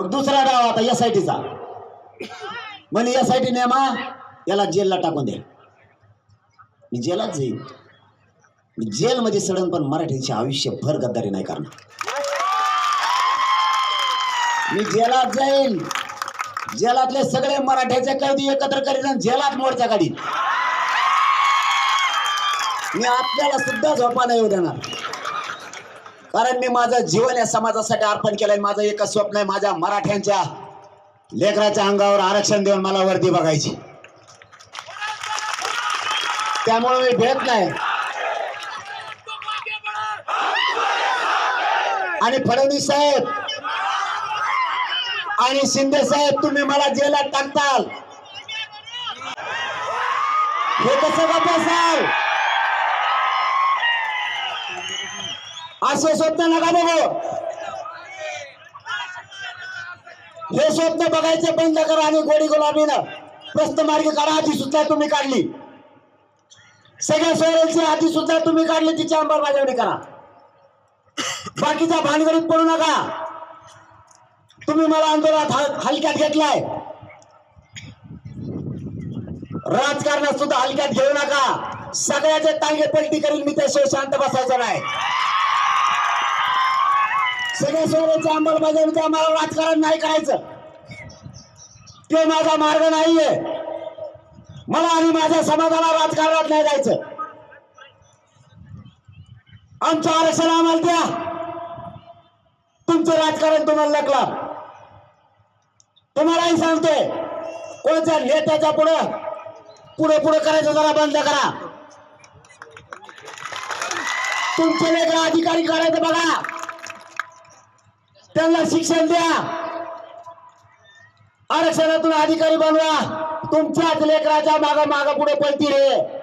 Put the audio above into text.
मग दुसरा डाव आता एस आय टीचा म्हणे एस आय टी नेमा याला जेलला टाकून दे. मी जेलात जाईन. मी जेलमध्ये सडन पण मराठीचे आयुष्यभर गद्दारी नाही करणार. मी जेलात जाईन. जेलातले सगळे मराठ्याचे कैदी एकत्र करीन आणि जेलात मोर्चा काढीन. मी आपल्याला सुद्धा झोपा नाही येऊ देणार. कारण मी माझं जीवन या समाजासाठी अर्पण केलंय माझं एकच स्वप्न आहे माझ्या मराठ्यांच्या लेकराच्या अंगावर आरक्षण देऊन मला वर्दी बघायची. त्यामुळे मी भेट नाही. आणि फडणवीस साहेब आणि शिंदे साहेब तुम्ही मला जेलात टाकताल. हे कसं बसाल असे स्वप्न नका बघू. हे स्वप्न बघायचे बंद करा आणि गोडी गुलाबीनं प्रस्त मार्गी काढा आधी सुद्धा तुम्ही काढली. सगळ्या सोयऱ्यांची आधी सुद्धा तुम्ही काढली तिची अंमलबजावणी करा. बाकीच्या भानगडीत पडू नका. तुम्ही मला आंदोलनात हलक्यात घेतलाय. राजकारणात सुद्धा हलक्यात घेऊ नका. सगळ्याचे तांगे पलटी करील मी त्याशिवाय शांत बसायचं नाही. सगळ्या सोयऱ्याची अंमलबजावणीचं आम्हाला राजकारण नाही करायचं. ते माझा मार्ग नाहीये. मला आणि माझ्या समाजाला राजकारणात नाही जायचं. आमचं आरक्षण आम्हाला द्या. तुमचं राजकारण तुम्हाला लकला तुम्हालाही सांगतोय कोणत्या नेत्याच्या पुढं पुढे पुढे करायचं जरा बंद करा. तुमचे लेकर अधिकारी करायचं बघा. त्यांना शिक्षण द्या. आरक्षणातून अधिकारी बनवा. तुमच्याच लेकराच्या मागा मागा पुढे पळतील रे